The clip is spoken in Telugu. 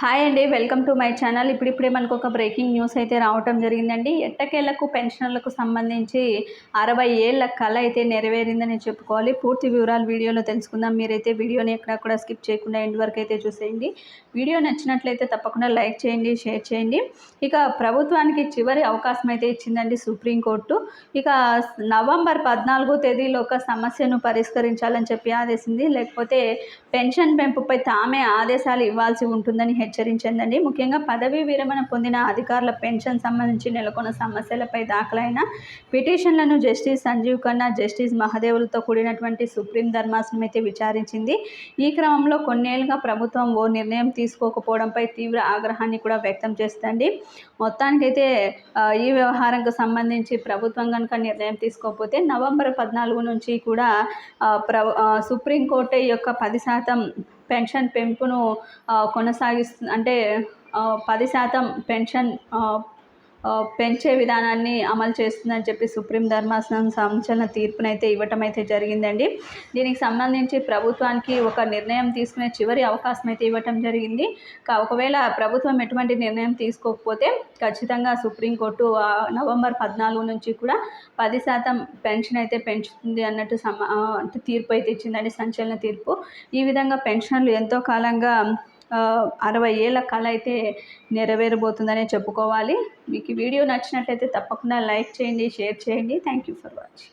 హాయ్ అండి వెల్కమ్ టు మై ఛానల్. ఇప్పుడిప్పుడే మనకు ఒక బ్రేకింగ్ న్యూస్ అయితే రావటం జరిగిందండి. ఎట్టకేళ్ళకు పెన్షన్లకు సంబంధించి అరవై ఏళ్ళ కళ అయితే నెరవేరిందని చెప్పుకోవాలి. పూర్తి వివరాలు వీడియోలో తెలుసుకుందాం. మీరైతే వీడియోని ఎక్కడ కూడా స్కిప్ చేయకుండా ఎండ్ వరకు అయితే చూసేయండి. వీడియో నచ్చినట్లయితే తప్పకుండా లైక్ చేయండి షేర్ చేయండి. ఇక ప్రభుత్వానికి చివరి అవకాశం అయితే ఇచ్చిందండి సుప్రీంకోర్టు. ఇక నవంబర్ పద్నాలుగో తేదీలో ఒక సమస్యను పరిష్కరించాలని చెప్పి ఆదేశింది. లేకపోతే పెన్షన్ పెంపుపై తామే ఆదేశాలు ఇవ్వాల్సి ఉంటుందని హెచ్చరించిందండి. ముఖ్యంగా పదవీ విరమణ పొందిన అధికారుల పెన్షన్ సంబంధించి నెలకొన్న సమస్యలపై దాఖలైన పిటిషన్లను జస్టిస్ సంజీవ్ ఖన్నా జస్టిస్ మహదేవులతో కూడినటువంటి సుప్రీం ధర్మాసనం అయితే విచారించింది. ఈ క్రమంలో కొన్నేళ్ళుగా ప్రభుత్వం ఓ నిర్ణయం తీసుకోకపోవడంపై తీవ్ర ఆగ్రహాన్ని కూడా వ్యక్తం చేస్తండి మొత్తానికైతే ఈ వ్యవహారంకు సంబంధించి ప్రభుత్వం కనుక నిర్ణయం తీసుకోకపోతే నవంబర్ పద్నాలుగు నుంచి కూడా ప్ర సుప్రీంకోర్టు యొక్క పది శాతం పెన్షన్ పెంపును కొనసాగిస్తు అంటే పది శాతం పెన్షన్ పెంచే విధానాన్ని అమలు చేస్తుందని చెప్పి సుప్రీం ధర్మాసనం సంచలన తీర్పునైతే ఇవ్వటం అయితే జరిగిందండి. దీనికి సంబంధించి ప్రభుత్వానికి ఒక నిర్ణయం తీసుకునే చివరి అవకాశం అయితే ఇవ్వటం జరిగింది. ఒకవేళ ప్రభుత్వం ఎటువంటి నిర్ణయం తీసుకోకపోతే ఖచ్చితంగా సుప్రీంకోర్టు నవంబర్ పద్నాలుగు నుంచి కూడా పది శాతం పెన్షన్ అయితే పెంచుతుంది అన్నట్టు సమా తీర్పు అయితే ఇచ్చిందండి సంచలన తీర్పు. ఈ విధంగా పెన్షన్లు ఎంతో కాలంగా అరవై ఏళ్ళ కళ అయితే నెరవేరబోతుందనే చెప్పుకోవాలి. మీకు వీడియో నచ్చినట్లయితే తప్పకుండా లైక్ చేయండి షేర్ చేయండి. Thank you for watching